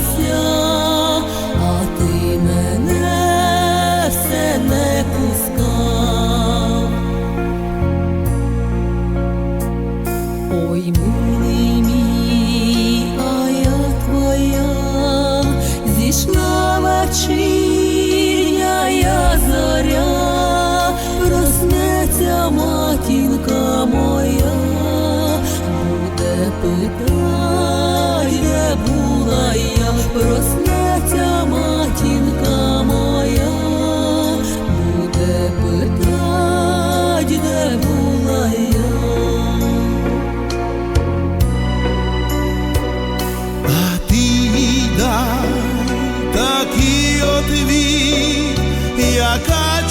Sớ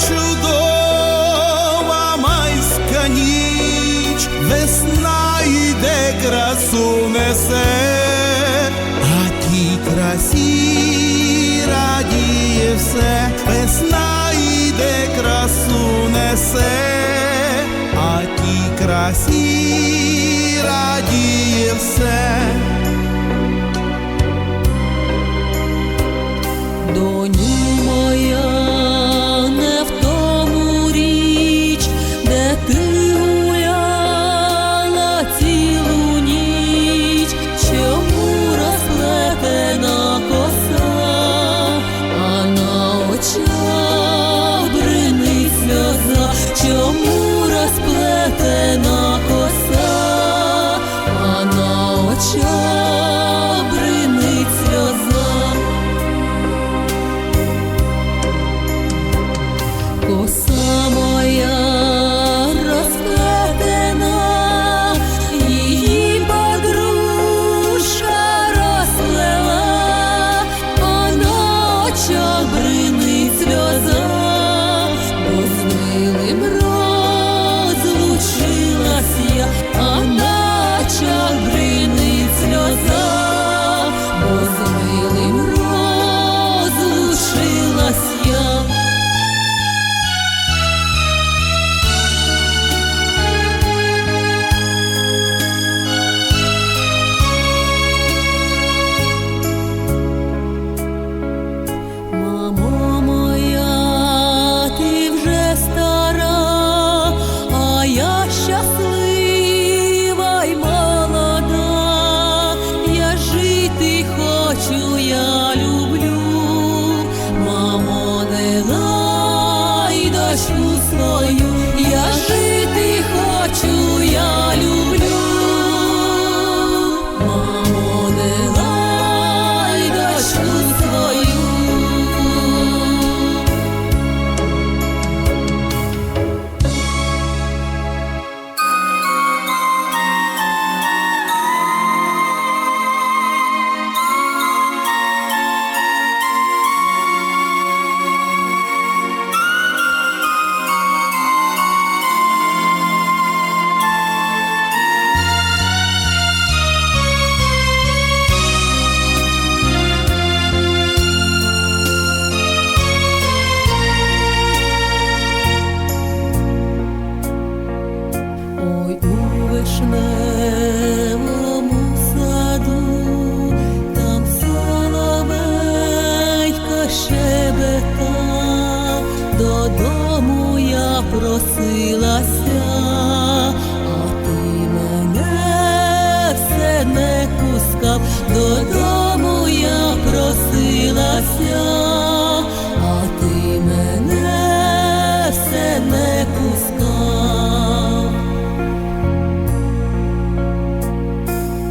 чудова майська ніч, весна йде, красу несе, а тій красі радіє все, весна йде, красу несе, а тій красі радіє все.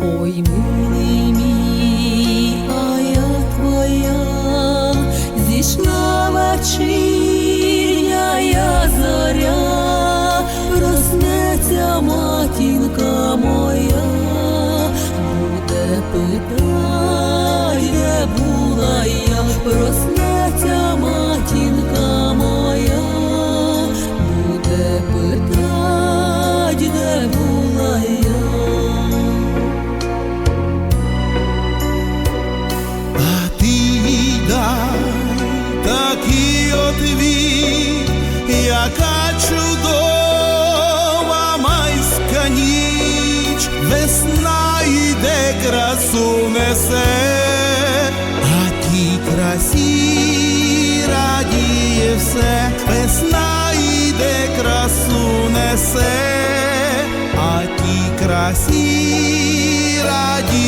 Ой, милий твоя, зійшла вечірня я зоря, матінка моя, буде питать, де була я. Красу несе, а ті красі радіє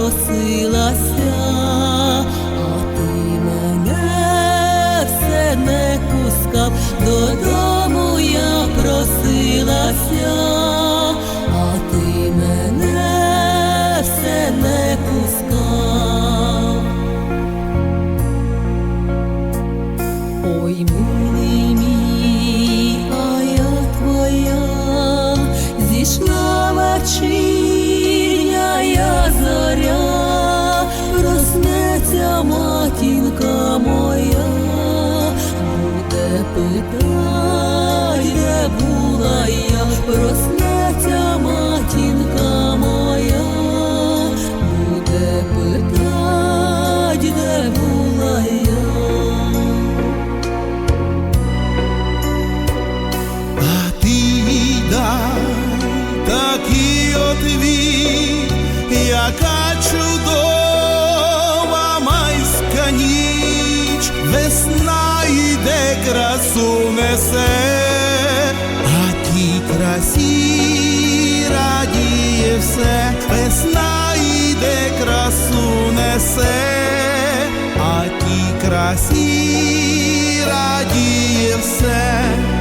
просилася, а ти мене все не пускав, додому я просилася. несе, а тій красі радіє все, весна йде, красу несе, а тій красі радіє все.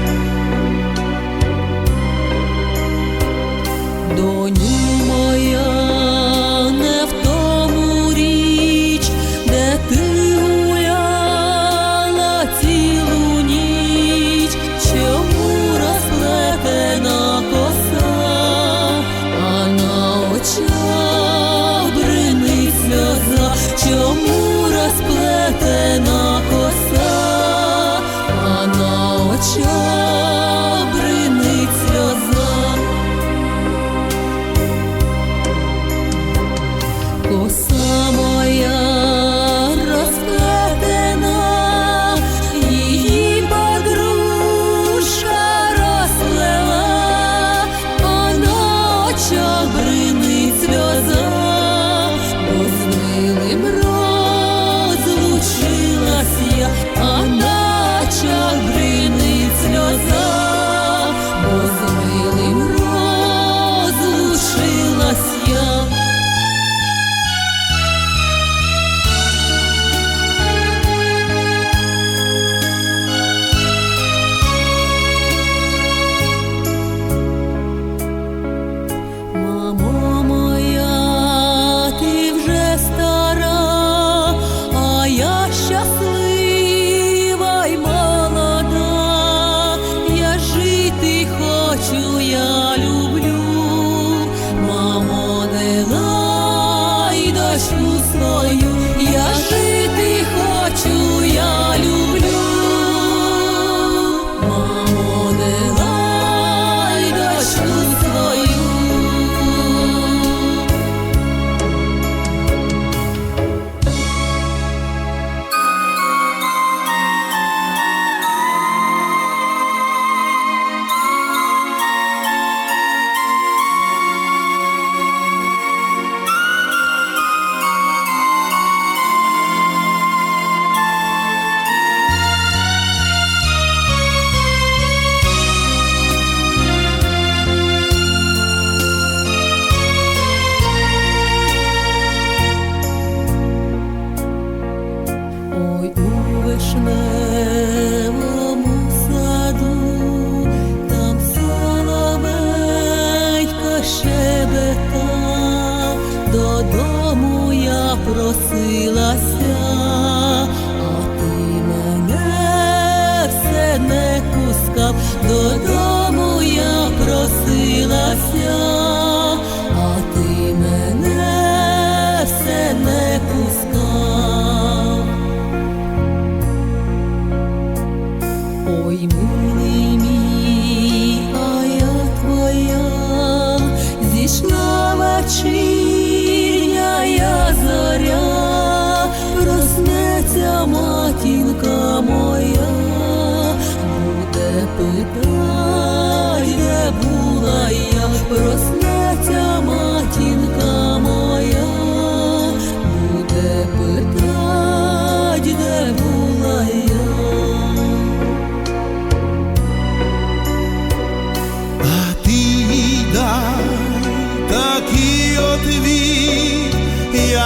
有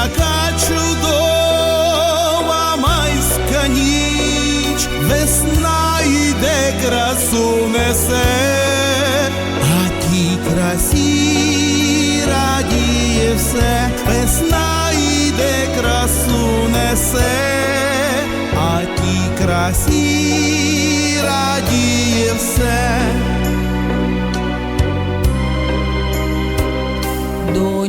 Така чудова майська ніч, весна йде, красу несе, а тій красі радіє все, весна йде, красу несе, а тій красі радіє все. До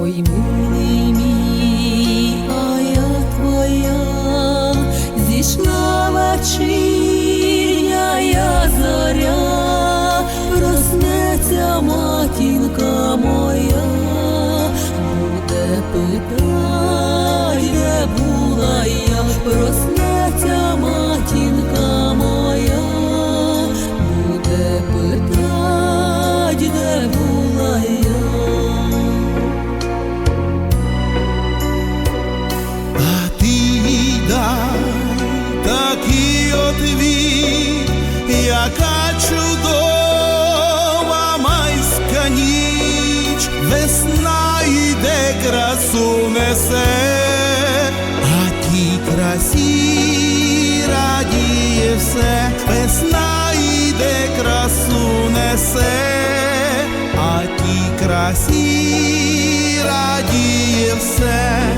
Ой, милий мій, а я твоя. Зійшла вечірня я заря, проснеться матінка моя, буде тебе де була я, проснеться. несе, а тій красі радіє все, весна йде, красу несе, а тій красі радіє все.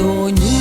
どに